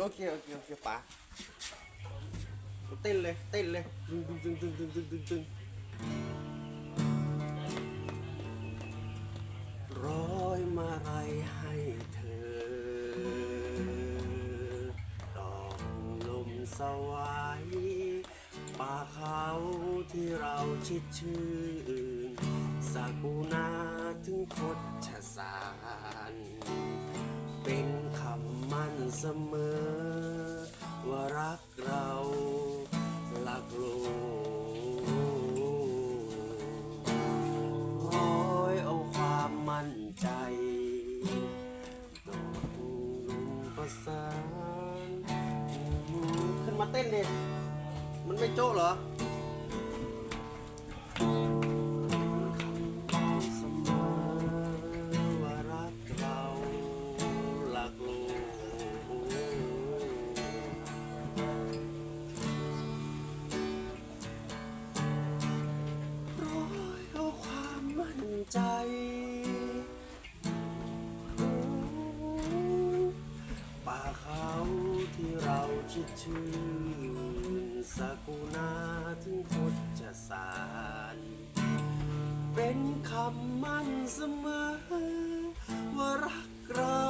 โอเคโอเคโอเคป๋าเต้นเลยเต้นเลยตึงตึงตึงตึงตึงตึงตึงร้อยมาไรให้เธอดอกลมสวายป่าเขาที่เราชิดชื่นสากูนาถึงคดชสารเป็น เสมอ ว่ารักเราลักโลโอ้ยเอาความมั่นใจโดดลมประสานขึ้นมาเต้นดิมันไม่โจ้เหรอ คำมั่นเสมอ ว่ารักเรา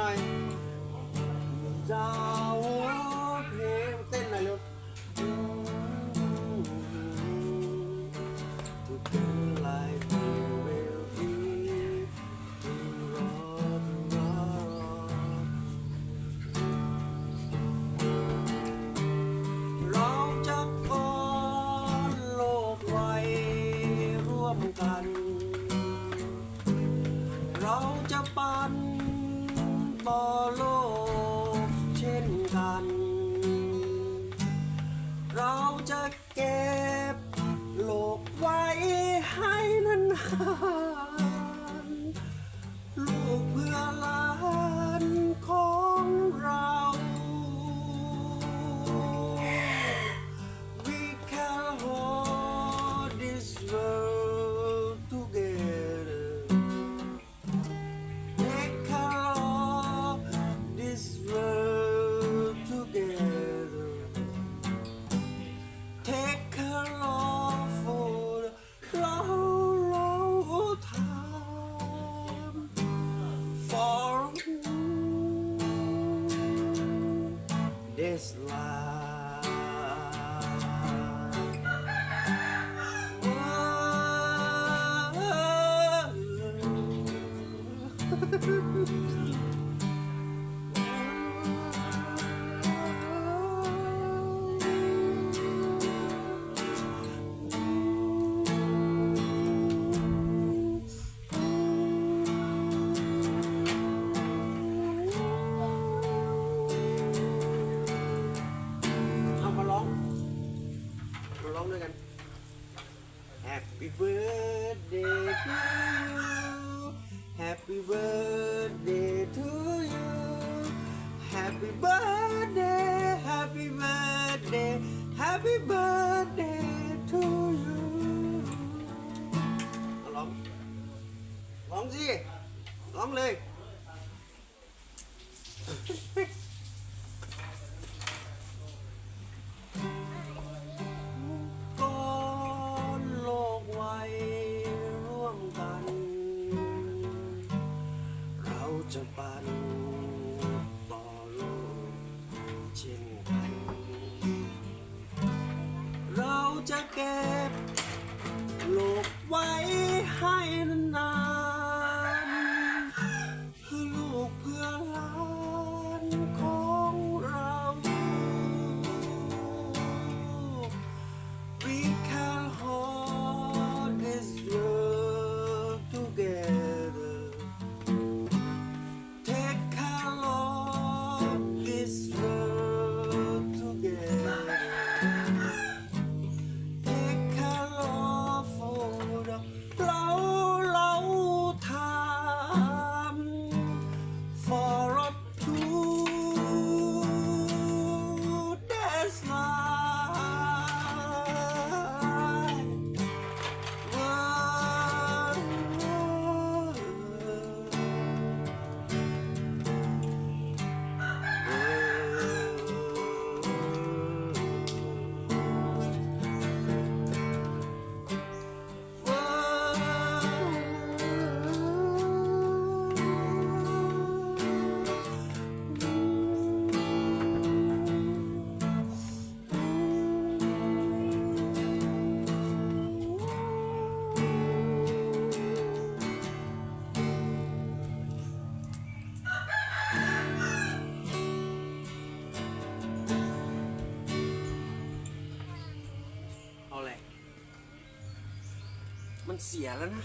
หน่อย no. Happy birthday Happy birthday Happy birthday to you ร้องร้องสิร้องเลย มันเสียแล้วนะ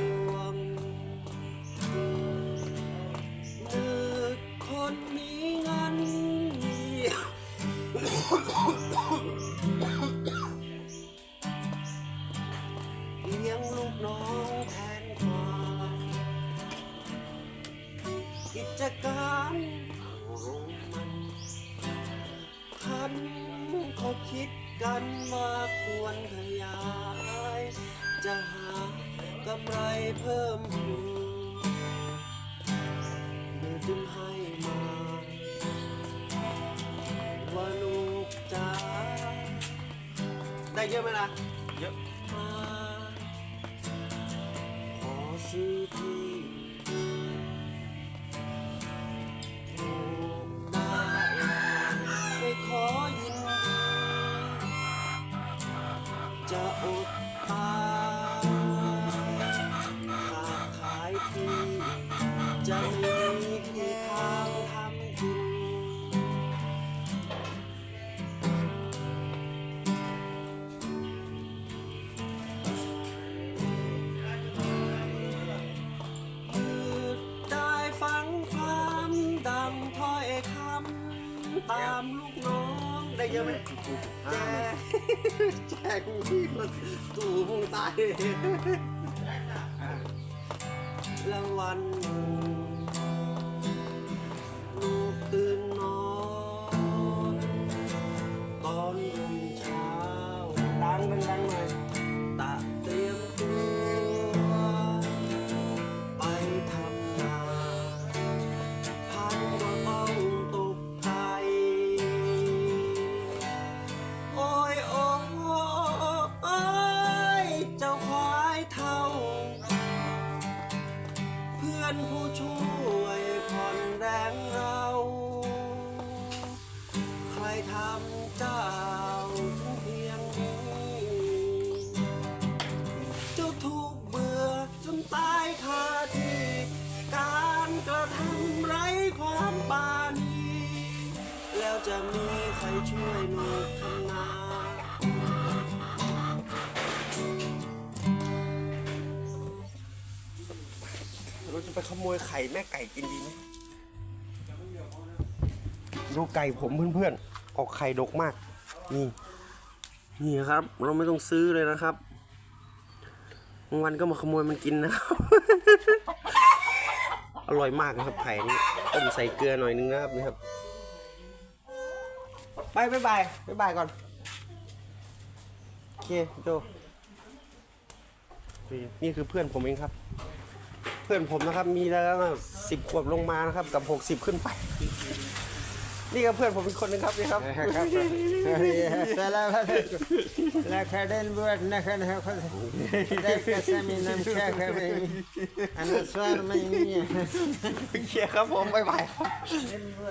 เลี้ยงลูกน้องแทนควายกิจการขอเขาคิดกันว่าควรขยาย จะหากำไรเพิ่มขึ้น ได้เยอะไหมนะเยอะขอซื้อที่ล่ขอยินจะอดตาามลูกน้องได้เยอะไหมแจกแจกกูพี่มาตู่วงตายรางวัล จามีใครช่วยหนูทำนาเราจะไปขโมยไข่แม่ไก่กินดีไหมดูไก่ผมเพื่อนๆ ออกไข่ดกมาก นี่ นี่ครับ เราไม่ต้องซื้อเลยนะครับวันก็มาขโมยมันกินนะครับ อร่อยมากนะครับไข่นี่ต้มใส่เกลือหน่อยนึงนะครับ ไปบายบายบายบายก่อน โอเคโจนี่คือเพื่อนผมเองครับ เพื่อนผมนะครับ มีแล้วสิบขวบลงมานะครับ กับหกสิบขึ้นไป นี่ก็เพื่อนผมอีกคนนึงครับนี่ครับครับสลาบัตลักเดนบวชนะครับนะครับได้กษมีน้ำชาครับอันนั้นสวรไม่มีโอเคครับผมบ๊ายบาย